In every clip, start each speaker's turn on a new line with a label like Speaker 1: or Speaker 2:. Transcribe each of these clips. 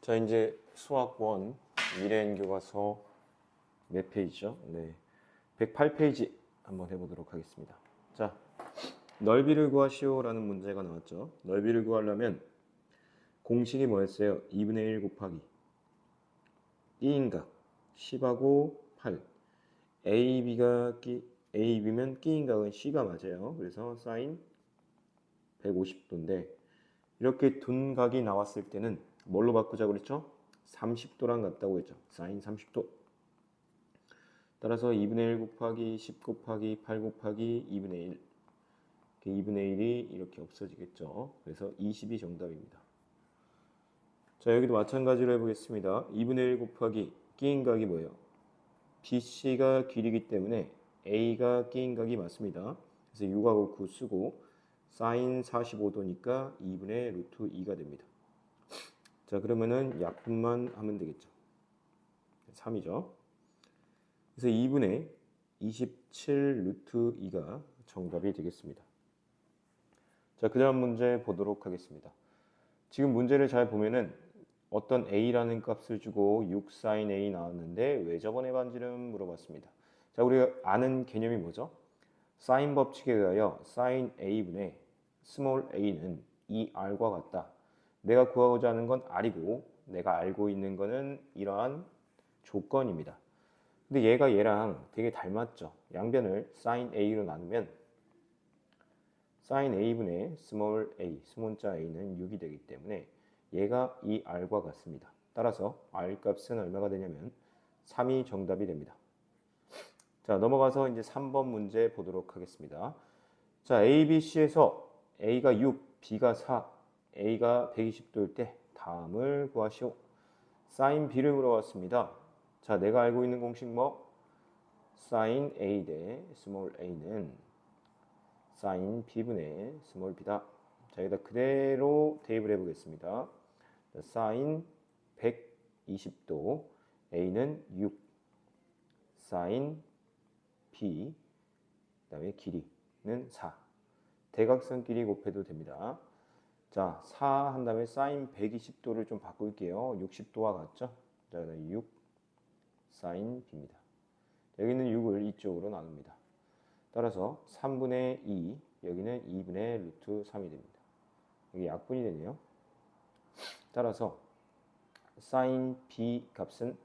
Speaker 1: 자 이제 수학 원 미래인 교과서 몇 페이지죠? 네, 108페이지 한번 해보도록 하겠습니다. 자, 넓이를 구하시오라는 문제가 나왔죠. 넓이를 구하려면 공식이 뭐였어요? 2분의 1 곱하기 끼인각 10하고 8 AB가 끼 AB면 끼인각은 C가 맞아요. 그래서 사인 150도인데 이렇게 둔 각이 나왔을 때는 뭘로 바꾸자고 그랬죠? 30도랑 같다고 했죠. 사인 30도. 따라서 2분의 1 곱하기 10 곱하기 8 곱하기 2분의 1. 2분의 1이 이렇게 없어지겠죠. 그래서 20이 정답입니다. 자, 여기도 마찬가지로 해보겠습니다. 2분의 1 곱하기 끼인 각이 뭐예요? BC가 길이기 때문에 A가 끼인 각이 맞습니다. 그래서 6하고 9 쓰고 사인 45도니까 2분의 루트 2가 됩니다. 자, 그러면은 약분만 하면 되겠죠. 3이죠. 그래서 2분의 27 루트 2가 정답이 되겠습니다. 자, 그 다음 문제 보도록 하겠습니다. 지금 문제를 잘 보면은 어떤 a라는 값을 주고 6 sin a 나왔는데 왜 저번에 반지름 물어봤습니다. 자, 우리가 아는 개념이 뭐죠? 사인 법칙에 의하여 sin a분의 small a는 이 r과 같다. 내가 구하고자 하는 건 r이고 내가 알고 있는 거는 이러한 조건입니다. 근데 얘가 얘랑 되게 닮았죠. 양변을 sin a로 나누면 sin a분의 small a, 스몰자 a는 6이 되기 때문에 얘가 이 r과 같습니다. 따라서 r 값은 얼마가 되냐면 3이 정답이 됩니다. 자, 넘어가서 이제 3번 문제 보도록 하겠습니다. 자, A, B, C에서 A가 6, B가 4, A가 120도일 때 다음을 구하시오. 사인 B를 물어봤습니다. 자, 내가 알고 있는 공식 뭐? 사인 A 대 스몰 a는 사인 B분의 스몰 b다. 자, 여기다 그대로 대입을 해보겠습니다. 사인 120도 A는 6 사인 B 그 다음에 길이는 4 대각선 길이 곱해도 됩니다. 자, 4 한 다음에 사인 120도를 좀 바꿀게요. 60도와 같죠? 자, 6 사인 B입니다. 여기는 6을 이쪽으로 나눕니다. 따라서 3분의 2, 여기는 2분의 루트 3이 됩니다. 여기 약분이 되네요. 따라서 사인 B 값은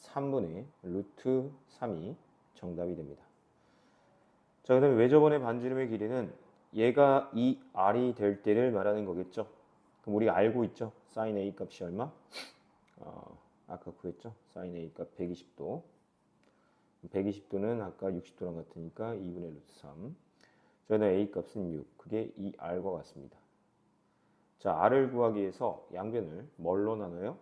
Speaker 1: 3분의 루트 3이 정답이 됩니다. 자, 그 다음에 외접원의 반지름의 길이는 얘가 이 R이 될 때를 말하는 거겠죠. 그럼 우리가 알고 있죠. 사인 A 값이 얼마? 어, 아까 구했죠. 사인 A 값 120도. 120도는 아까 60도랑 같으니까 2분의 루트 3. 자, 그다음 A 값은 6. 그게 이 R과 같습니다. 자, R을 구하기 위해서 양변을 뭘로 나눠요?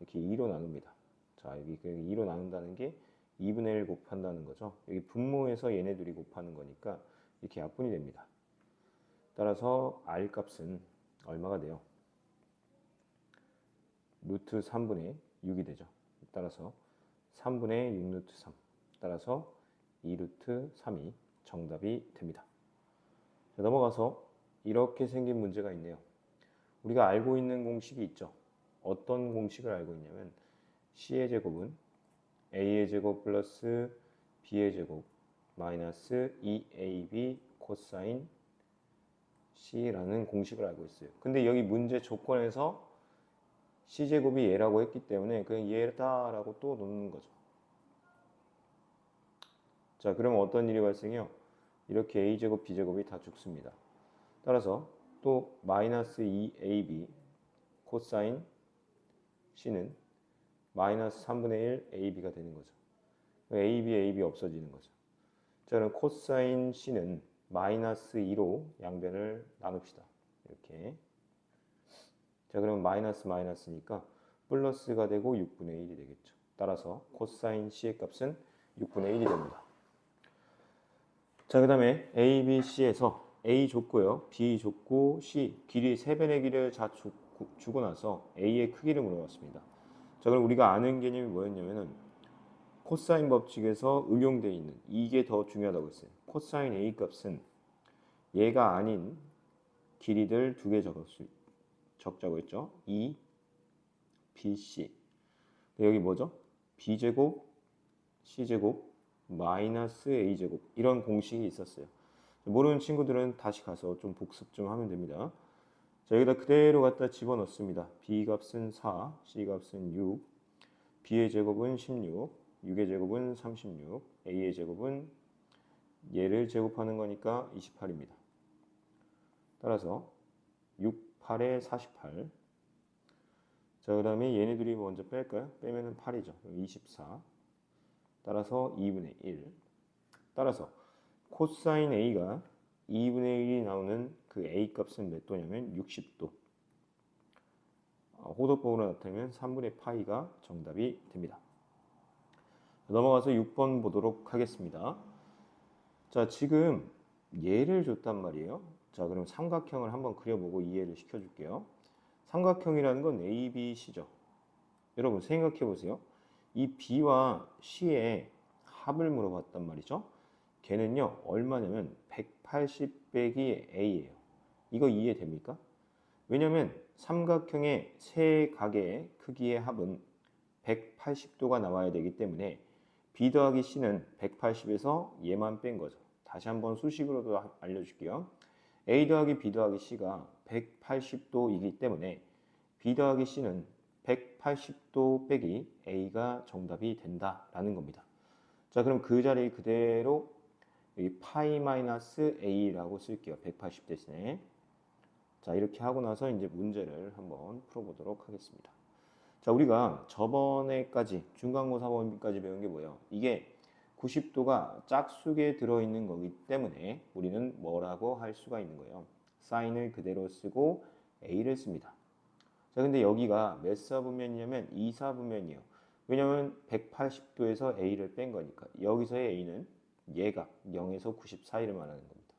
Speaker 1: 이렇게 2로 나눕니다. 자, 여기 2로 나눈다는 게 2분의 1 곱한다는 거죠. 여기 분모에서 얘네 둘이 곱하는 거니까 이렇게 약분이 됩니다. 따라서 R 값은 얼마가 돼요? 루트 3분의 6이 되죠. 따라서 3분의 6 루트 3. 따라서 2 루트 3이 정답이 됩니다. 자, 넘어가서 이렇게 생긴 문제가 있네요. 우리가 알고 있는 공식이 있죠. 어떤 공식을 알고 있냐면 C의 제곱은 A의 제곱 플러스 B의 제곱 마이너스 2AB 코사인 C라는 공식을 알고 있어요. 근데 여기 문제 조건에서 C제곱이 얘라고 했기 때문에 그냥 얘다라고 또 놓는 거죠. 자, 그러면 어떤 일이 발생해요? 이렇게 A제곱, B제곱이 다 죽습니다. 따라서 또 마이너스 2AB 코사인 C는 마이너스 3분의 1 AB가 되는 거죠. AB, AB 없어지는 거죠. 자, 그럼 코사인 C는 마이너스 2로 양변을 나눕시다. 이렇게. 자, 그러면 마이너스 마이너스니까 플러스가 되고 6분의 1이 되겠죠. 따라서 코사인 C의 값은 6분의 1이 됩니다. 자, 그 다음에 A, B, C에서 A 줬고요. B 줬고 C 길이 세 변의 길이를 다 주, 주고 나서 A의 크기를 물어봤습니다. 자, 그럼 우리가 아는 개념이 뭐였냐면은 코사인 법칙에서 응용되어 있는 이게 더 중요하다고 했어요. 코사인 A 값은 얘가 아닌 길이들 두 개 적었을 적자고 했죠. 2 BC. 여기 뭐죠? B제곱 C제곱 마이너스 A제곱 이런 공식이 있었어요. 모르는 친구들은 다시 가서 좀 복습 좀 하면 됩니다. 자, 여기다 그대로 갖다 집어넣습니다. B 값은 4, C 값은 6, B의 제곱은 16, 6의 제곱은 36, A의 제곱은 얘를 제곱하는 거니까 28입니다. 따라서 6, 8에 48. 자, 그 다음에 얘네들이 먼저 뺄까요? 빼면은 8이죠. 24. 따라서 2분의 1. 따라서 코사인 A가 2분의 1이 나오는 그 A 값은 몇 도냐면 60도. 어, 호도법으로 나타내면 3분의 파이가 정답이 됩니다. 넘어가서 6번 보도록 하겠습니다. 자, 지금 예를 줬단 말이에요. 자, 그럼 삼각형을 한번 그려보고 이해를 시켜줄게요. 삼각형이라는 건 A, B, C죠. 여러분 생각해 보세요. 이 B와 C의 합을 물어봤단 말이죠. 걔는요, 얼마냐면 180 빼기 A예요. 이거 이해됩니까? 왜냐면 삼각형의 세 각의 크기의 합은 180도가 나와야 되기 때문에 B 더하기 C는 180에서 얘만 뺀 거죠. 다시 한번 수식으로도 알려줄게요. A 더하기 B 더하기 C가 180도이기 때문에 B 더하기 C는 180도 빼기 A가 정답이 된다라는 겁니다. 자, 그럼 그 자리 그대로 파이 마이너스 A라고 쓸게요. 180 대신에. 자, 이렇게 하고 나서 이제 문제를 한번 풀어보도록 하겠습니다. 자, 우리가 저번에까지 중간고 사 범위까지 배운 게 뭐예요? 이게 90도가 짝수에 들어있는 거기 때문에 우리는 뭐라고 할 수가 있는 거예요. 사인을 그대로 쓰고 A를 씁니다. 자, 근데 여기가 몇 사분면이냐면 2사분면이에요. 왜냐면 180도에서 A를 뺀 거니까. 여기서의 A는 얘가 0에서 90 사이를 말하는 겁니다.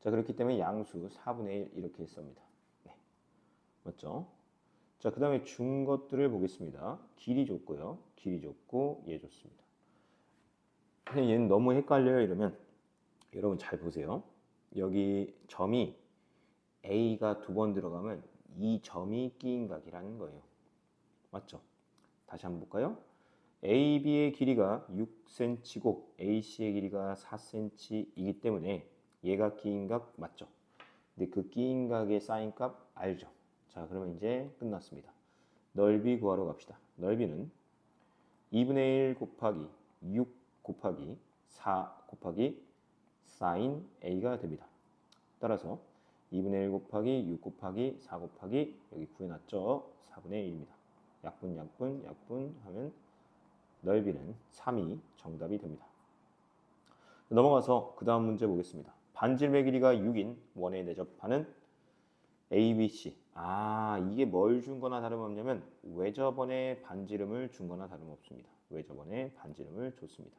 Speaker 1: 자, 그렇기 때문에 양수 4분의 1 이렇게 씁니다. 네. 맞죠? 자, 그 다음에 준 것들을 보겠습니다. 길이 줬고요. 길이 줬고, 얘 줬습니다. 근데 얘는 너무 헷갈려요. 이러면 여러분 잘 보세요. 여기 점이 A가 두 번 들어가면 이 점이 끼인 각이라는 거예요. 맞죠? 다시 한번 볼까요? AB의 길이가 6cm고 AC의 길이가 4cm이기 때문에 얘가 끼인 각 맞죠? 근데 그 끼인 각의 사인 값 알죠? 자, 그러면 이제 끝났습니다. 넓이 구하러 갑시다. 넓이는 2분의 1 곱하기 6 곱하기 4 곱하기 사인 A가 됩니다. 따라서 2분의 1 곱하기 6 곱하기 4 곱하기 여기 구해놨죠? 4분의 1입니다. 약분 약분 약분 하면 넓이는 3이 정답이 됩니다. 넘어가서 그 다음 문제 보겠습니다. 반지름의 길이가 6인 원에 내접하는 ABC. 아, 이게 뭘 준 거나 다름없냐면 외접원의 반지름을 준 거나 다름없습니다. 외접원의 반지름을 줬습니다.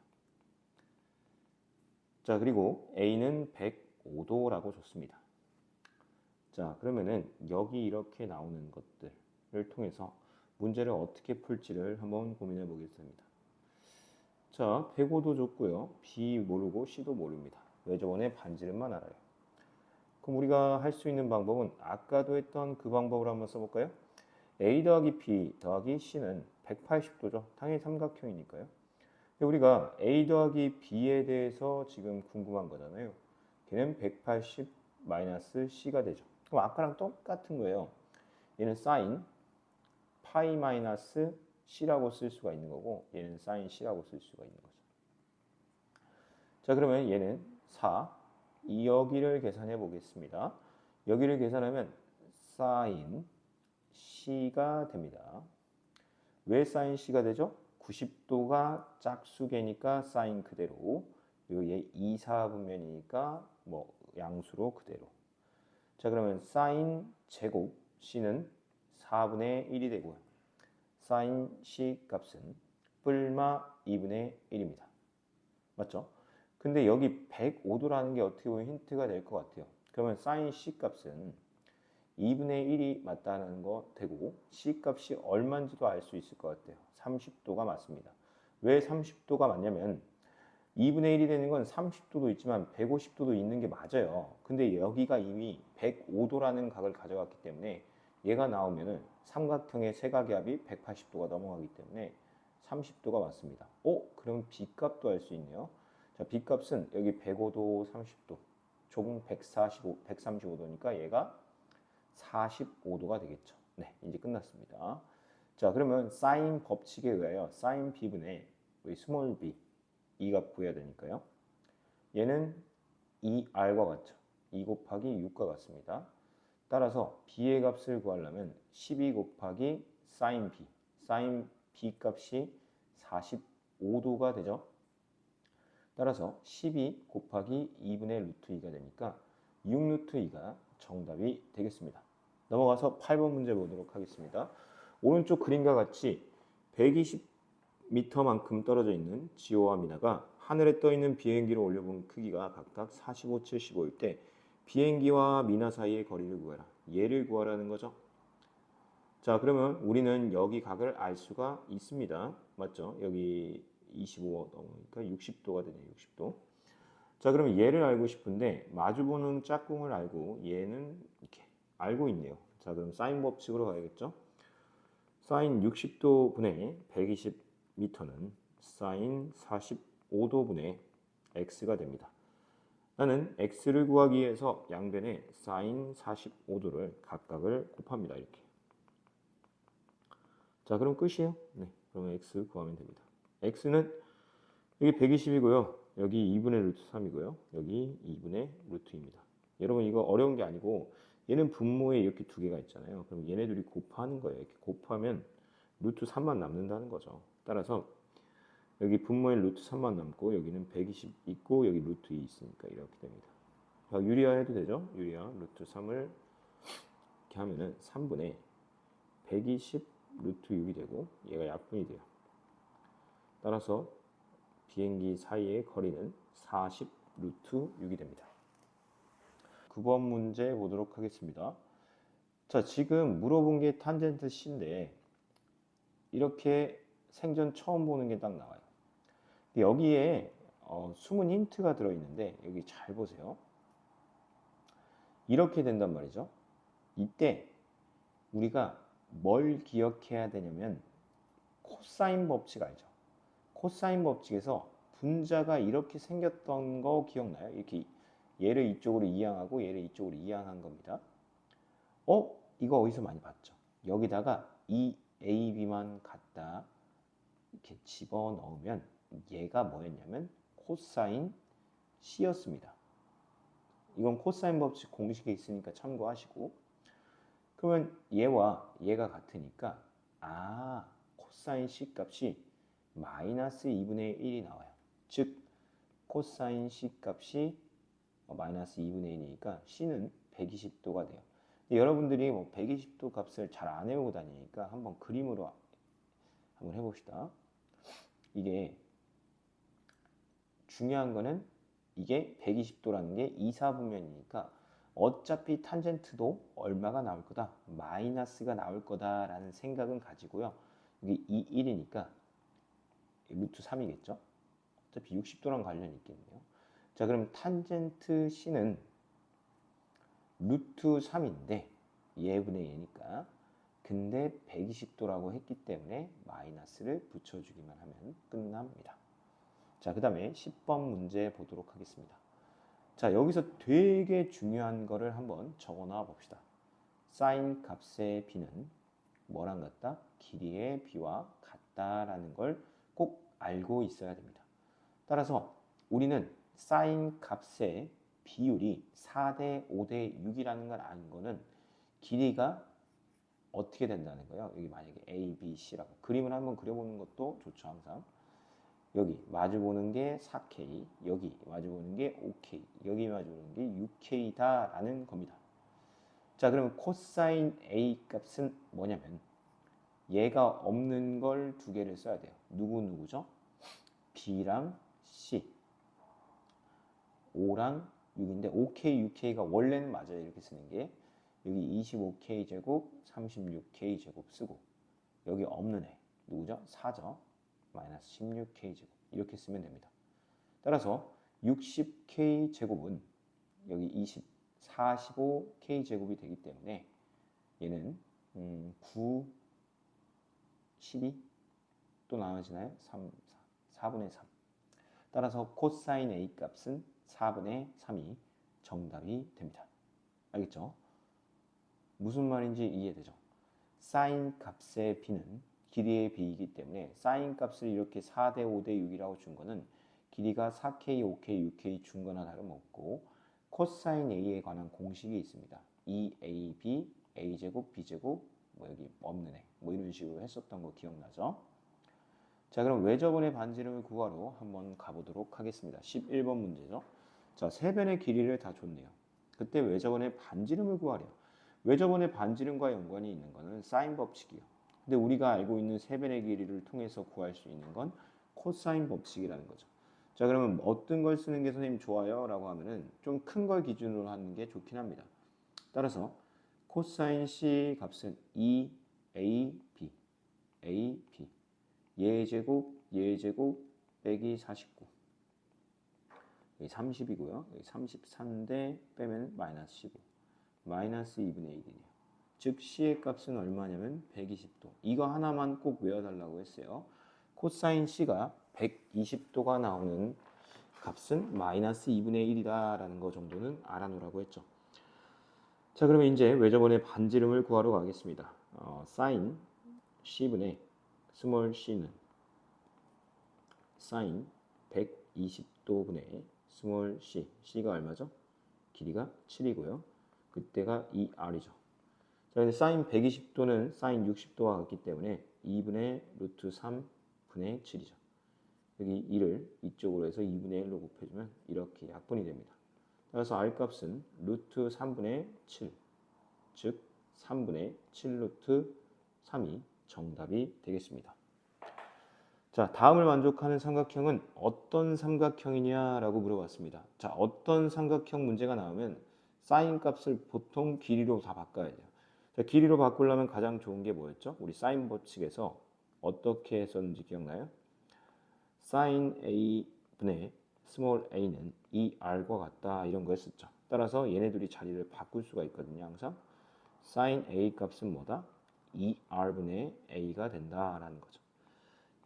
Speaker 1: 자, 그리고 A는 105도라고 줬습니다. 자, 그러면은 여기 이렇게 나오는 것들을 통해서 문제를 어떻게 풀지를 한번 고민해 보겠습니다. 자, 105도 줬고요. B 모르고 C도 모릅니다. 왜 저번에 반지름만 알아요. 그럼 우리가 할 수 있는 방법은 아까도 했던 그 방법을 한번 써볼까요? A 더하기 B 더하기 C는 180도죠. 당연히 삼각형이니까요. 우리가 A 더하기 B에 대해서 지금 궁금한 거잖아요. 걔는 180 마이너스 C가 되죠. 그럼 아까랑 똑같은 거예요. 얘는 사인 파이 마이너스 C라고 쓸 수가 있는 거고 얘는 사인 C라고 쓸 수가 있는 거죠. 자 그러면 얘는 4이 여기를 계산해 보겠습니다. 여기를 계산하면 사인 C가 됩니다. 왜 사인 C가 되죠? 90도가 짝수계니까 사인 그대로 그리고 얘 2, 4분면이니까 뭐 양수로 그대로 자 그러면 사인 제곱 C는 4분의 1이 되고요. 사인 C 값은 뿔마 2분의 1입니다. 맞죠? 근데 여기 105도라는 게 어떻게 보면 힌트가 될 것 같아요. 그러면 사인 C 값은 2분의 1이 맞다는 거 되고 C 값이 얼마인지도 알 수 있을 것 같아요. 30도가 맞습니다. 왜 30도가 맞냐면 2분의 1이 되는 건 30도도 있지만 150도도 있는 게 맞아요. 근데 여기가 이미 105도라는 각을 가져갔기 때문에 얘가 나오면은 삼각형의 세각압이 180도가 넘어가기 때문에 30도가 맞습니다. 오, 그럼 B값도 알 수 있네요. 자, B값은 여기 105도, 30도, 총 145, 135도니까 얘가 45도가 되겠죠. 네, 이제 끝났습니다. 자, 그러면 사인 법칙에 의하여 사인 B분의 우리 스몰 b 이값 구해야 되니까요. 얘는 2r과 같죠. 2 곱하기 6과 같습니다. 따라서 b의 값을 구하려면 12 곱하기 sin b, sin b 값이 45도가 되죠. 따라서 12 곱하기 2분의 루트 2가 되니까 6 루트 2가 정답이 되겠습니다. 넘어가서 8번 문제 보도록 하겠습니다. 오른쪽 그림과 같이 120m만큼 떨어져 있는 지호와 미나가 하늘에 떠 있는 비행기를 올려본 크기가 각각 45, 75일 때 비행기와 미나 사이의 거리를 구해라. 얘를 구하라는 거죠. 자, 그러면 우리는 여기 각을 알 수가 있습니다. 맞죠? 여기 25 넘으니까 60도가 되네요. 60도. 자, 그러면 얘를 알고 싶은데 마주보는 짝꿍을 알고 얘는 이렇게 알고 있네요. 자, 그럼 사인 법칙으로 가야겠죠? 사인 60도 분의 120m는 사인 45도 분의 x가 됩니다. 나는 x를 구하기 위해서 양변에 사인 45도를 각각을 곱합니다. 이렇게. 자, 그럼 끝이에요. 네, 그러면 x 구하면 됩니다. X는 여기 120이고요. 여기 2분의 루트 3이고요. 여기 2분의 루트입니다. 여러분 이거 어려운 게 아니고 얘는 분모에 이렇게 두 개가 있잖아요. 그럼 얘네들이 곱하는 거예요. 이렇게 곱하면 루트 3만 남는다는 거죠. 따라서 여기 분모에 루트 3만 남고 여기는 120 있고 여기 루트 2 있으니까 이렇게 됩니다. 자, 유리화 해도 되죠? 유리화 루트 3을 이렇게 하면은 3분의 120 루트 6이 되고 얘가 약분이 돼요. 따라서 비행기 사이의 거리는 40 루트 6이 됩니다. 9번 문제 보도록 하겠습니다. 자, 지금 물어본 게 탄젠트 C인데 이렇게 생전 처음 보는 게 딱 나와요. 여기에 어, 숨은 힌트가 들어있는데 여기 잘 보세요. 이렇게 된단 말이죠. 이때 우리가 뭘 기억해야 되냐면 코사인 법칙 알죠? 코사인 법칙에서 분자가 이렇게 생겼던 거 기억나요? 이렇게 얘를 이쪽으로 이항하고 얘를 이쪽으로 이항한 겁니다. 어? 이거 어디서 많이 봤죠? 여기다가 이 AB만 갖다 이렇게 집어 넣으면 얘가 뭐였냐면 코사인 C였습니다. 이건 코사인 법칙 공식에 있으니까 참고하시고 그러면 얘와 얘가 같으니까 아 코사인 C 값이 마이너스 2분의 1이 나와요. 즉 코사인 C 값이 마이너스 2분의 1이니까 C는 120도가 돼요. 여러분들이 뭐 120도 값을 잘안 해오고 다니니까 한번 그림으로 한번 해봅시다. 이게 중요한 거는 이게 120도라는 게 이사분면이니까 어차피 탄젠트도 얼마가 나올 거다 마이너스가 나올 거다라는 생각은 가지고요. 이게 2, 1이니까 루트 3이겠죠. 어차피 60도랑 관련이 있겠네요. 자 그럼 탄젠트 C는 루트 3인데 예분의 예니까 근데 120도라고 했기 때문에 마이너스를 붙여주기만 하면 끝납니다. 자, 그 다음에 10번 문제 보도록 하겠습니다. 자, 여기서 되게 중요한 거를 한번 적어 놔 봅시다. 사인 값의 b는 뭐랑 같다? 길이의 b와 같다라는 걸 꼭 알고 있어야 됩니다. 따라서 우리는 사인 값의 비율이 4대 5대 6이라는 걸 아는 거는 길이가 어떻게 된다는 거예요. 여기 만약에 A, B, C라고 그림을 한번 그려보는 것도 좋죠 항상. 여기 마주보는 게 4K, 여기 마주보는 게 5K, 여기 마주보는 게 6K다라는 겁니다. 자, 그러면 코사인 A 값은 뭐냐면 얘가 없는 걸 두 개를 써야 돼요. 누구 누구죠? B랑 C, 5랑 6인데 5K, 6K가 원래는 맞아요. 이렇게 쓰는 게 여기 25K 제곱, 36K 제곱 쓰고 여기 없는 애 누구죠? 4죠. 마이너스 16K 제곱 이렇게 쓰면 됩니다. 따라서 60K 제곱은 여기 20, 45K 제곱이 되기 때문에 얘는 음, 9, 12 또 나눠지나요? 3, 4, 4분의 3. 따라서 코사인 A 값은 4분의 3이 정답이 됩니다. 알겠죠? 무슨 말인지 이해되죠? 사인 값의 b는 길이의 b이기 때문에 사인 값을 이렇게 4대 5대 6이라고 준 거는 길이가 4k, 5k, 6k 준 거나 다름없고 코사인 a에 관한 공식이 있습니다. 2ab, a제곱, b제곱, 뭐 여기 없는 애, 뭐 이런 식으로 했었던 거 기억나죠? 자, 그럼 외접원의 반지름을 구하러 한번 가보도록 하겠습니다. 11번 문제죠. 자, 세 변의 길이를 다 줬네요. 그때 외접원의 반지름을 구하래요. 외접원의 반지름과 연관이 있는 거는 사인 법칙이요. 근데 우리가 알고 있는 세 변의 길이를 통해서 구할 수 있는 건 코사인 법칙이라는 거죠. 자, 그러면 어떤 걸 쓰는 게 선생님 좋아요? 라고 하면은 좀 큰 걸 기준으로 하는 게 좋긴 합니다. 따라서 코사인 C 값은 2AB, AB, 예 제곱, 예 제곱 빼기 49. 여기 30이고요. 여기 34인데 빼면 마이너스 15. 마이너스 2분의 1이네요. 즉 C의 값은 얼마냐면 120도. 이거 하나만 꼭 외워달라고 했어요. 코사인 C가 120도가 나오는 값은 마이너스 2분의 1이다라는 거 정도는 알아놓으라고 했죠. 자 그러면 이제 외접원의 반지름을 구하러 가겠습니다. 어, 사인 C분의 스몰 c는 사인 120도분의 스몰 c, c가 얼마죠? 길이가 7이고요. 그때가 2r이죠. 자, 근데 사인 120도는 사인 60도와 같기 때문에 2분의 루트 3분의 7이죠. 여기 2를 이쪽으로 해서 2분의 1로 곱해주면 이렇게 약분이 됩니다. 따라서 r 값은 루트 3분의 7, 즉 3분의 7 루트 3이 정답이 되겠습니다. 자, 다음을 만족하는 삼각형은 어떤 삼각형이냐라고 물어봤습니다. 자, 어떤 삼각형 문제가 나오면 사인 값을 보통 길이로 다 바꿔야 돼요. 자, 길이로 바꾸려면 가장 좋은 게 뭐였죠? 우리 사인 법칙에서 어떻게 했었는지 기억나요? 사인 a 분의 스몰 a는 이 r과 같다 이런 거 했었죠. 따라서 얘네들이 자리를 바꿀 수가 있거든요. 항상 사인 a 값은 뭐다? 2r분의 a가 된다라는 거죠.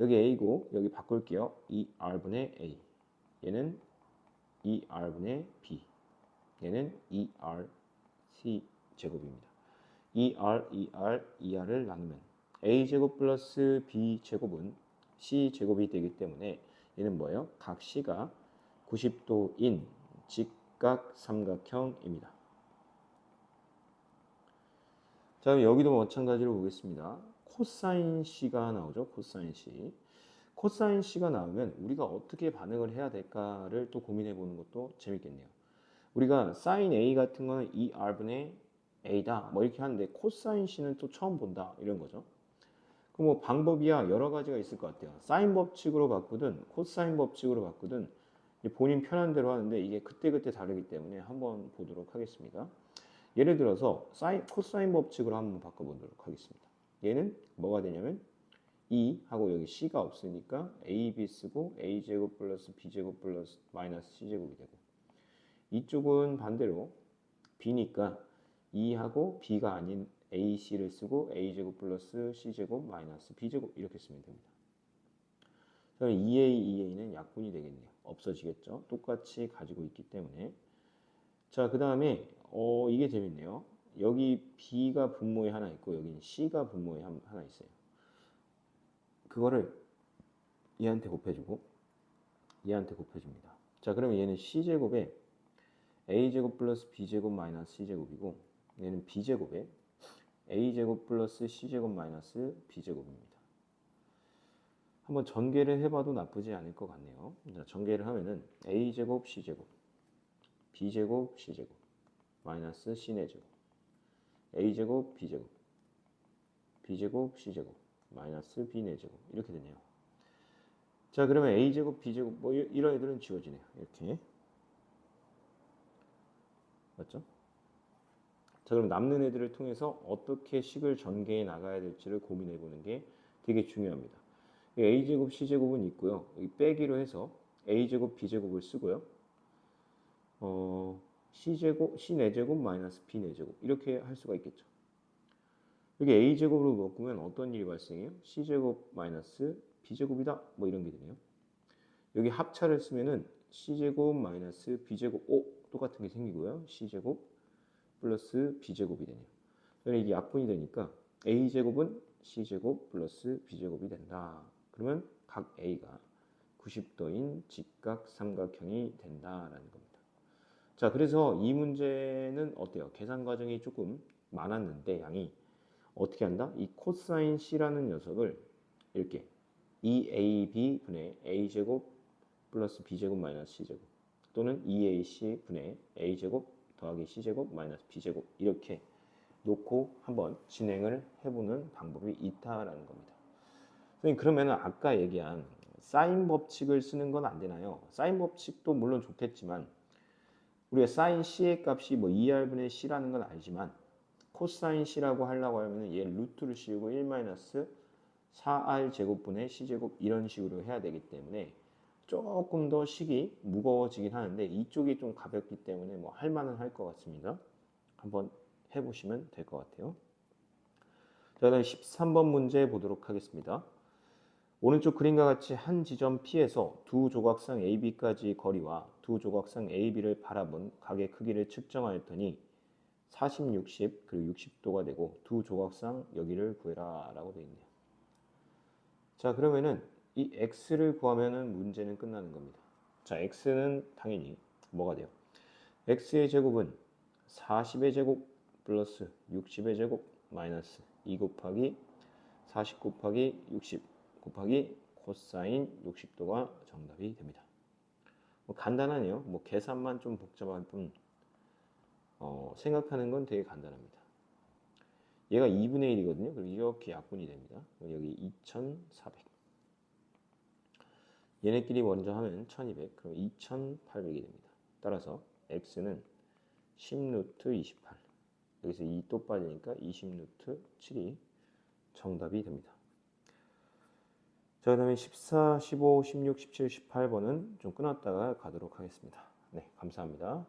Speaker 1: 여기 a고 여기 바꿀게요. 2r분의 a. 얘는 2r분의 b. 얘는 2r c 제곱입니다. 2r, 2r, 2r을 나누면 a 제곱 플러스 b 제곱은 c 제곱이 되기 때문에 얘는 뭐예요? 각 c가 90도인 직각 삼각형입니다. 자, 그럼 여기도 마찬가지로 보겠습니다. 코사인 C가 나오죠. 코사인 C. 코사인 C가 나오면 우리가 어떻게 반응을 해야 될까를 또 고민해 보는 것도 재밌겠네요. 우리가 사인 A 같은 거는 2R분의 A다. 뭐 이렇게 하는데 코사인 C는 또 처음 본다. 이런 거죠. 그럼 뭐 방법이야 여러 가지가 있을 것 같아요. 사인 법칙으로 바꾸든 코사인 법칙으로 바꾸든 본인 편한 대로 하는데 이게 그때그때 다르기 때문에 한번 보도록 하겠습니다. 예를 들어서 사인, 코사인 법칙으로 한번 바꿔보도록 하겠습니다. 얘는 뭐가 되냐면 2 하고 여기 c가 없으니까 ab 쓰고 a제곱 플러스 b제곱 플러스 마이너스 c제곱이 되고 이쪽은 반대로 b니까 2하고 b가 아닌 ac를 쓰고 a제곱 플러스 c제곱 마이너스 b제곱 이렇게 쓰면 됩니다. 그럼 2a, 2a는 약분이 되겠네요. 없어지겠죠. 똑같이 가지고 있기 때문에 자, 그 다음에 어, 이게 재밌네요. 여기 B가 분모에 하나 있고 여기는 C가 분모에 하나 있어요. 그거를 얘한테 곱해주고 얘한테 곱해줍니다. 자, 그러면 얘는 C제곱에 A제곱 플러스 B제곱 마이너스 C제곱이고 얘는 B제곱에 A제곱 플러스 C제곱 마이너스 B제곱입니다. 한번 전개를 해봐도 나쁘지 않을 것 같네요. 자, 전개를 하면은 A제곱 C제곱 B제곱 C제곱 마이너스 C네 제곱 A제곱 B제곱 B제곱 C제곱 마이너스 B네 제곱 이렇게 되네요. 자 그러면 A제곱 B제곱 뭐 이- 이런 애들은 지워지네요. 이렇게 맞죠? 자 그럼 남는 애들을 통해서 어떻게 식을 전개해 나가야 될지를 고민해 보는 게 되게 중요합니다. 이 A제곱 C제곱은 있고요. 빼기로 해서 A제곱 B제곱을 쓰고요. 어, C제곱, C4제곱 마이너스 B4제곱 이렇게 할 수가 있겠죠. 여기 a제곱으로 바꾸면 어떤 일이 발생해요? c제곱 마이너스 b제곱이다. 뭐 이런 게 되네요. 여기 합차를 쓰면은 c제곱 마이너스 b제곱 오 똑같은 게 생기고요. c제곱 플러스 b제곱이 되네요. 그러면 이게 약분이 되니까 a제곱은 c제곱 플러스 b제곱이 된다. 그러면 각 a가 90도인 직각 삼각형이 된다라는 겁니다. 자, 그래서 이 문제는 어때요? 계산 과정이 조금 많았는데 양이 어떻게 한다? 이 코사인 c라는 녀석을 이렇게 2ab 분의 a제곱 플러스 b제곱 마이너스 c제곱 또는 2ac 분의 a제곱 더하기 c제곱 마이너스 b제곱 이렇게 놓고 한번 진행을 해보는 방법이 있다라는 겁니다. 선생님 그러면은 아까 얘기한 사인 법칙을 쓰는 건 안 되나요? 사인 법칙도 물론 좋겠지만 우리가 사인 c의 값이 뭐 2r분의 c라는 건 알지만 코사인 c라고 하려고 하면 얘 루트를 씌우고 1 마이너스 4r 제곱분의 c 제곱 이런 식으로 해야 되기 때문에 조금 더 식이 무거워지긴 하는데 이쪽이 좀 가볍기 때문에 뭐 할만은 할 것 같습니다. 한번 해보시면 될 것 같아요. 자, 그다음 13번 문제 보도록 하겠습니다. 오른쪽 그림과 같이 한 지점 P에서 두 조각상 AB까지 거리와 두 조각상 AB를 바라본 각의 크기를 측정하였더니 40, 60 그리고 60도가 되고 두 조각상 여기를 구해라 라고 되어 있네요. 자 그러면은 이 x를 구하면은 문제는 끝나는 겁니다. 자 x는 당연히 뭐가 돼요? x의 제곱은 40의 제곱 플러스 60의 제곱 마이너스 2 곱하기 40 곱하기 60 곱하기 코사인 60도가 정답이 됩니다. 뭐 간단하네요. 뭐 계산만 좀 복잡할 뿐 어, 생각하는 건 되게 간단합니다. 얘가 2분의 1이거든요. 그럼 이렇게 약분이 됩니다. 여기 2400. 얘네끼리 먼저 하면 1200, 그럼 2800이 됩니다. 따라서 x는 10루트 28. 여기서 2 또 빠지니까 20루트 7이 정답이 됩니다. 자, 그 다음에 14, 15, 16, 17, 18번은 좀 끊었다가 가도록 하겠습니다. 네, 감사합니다.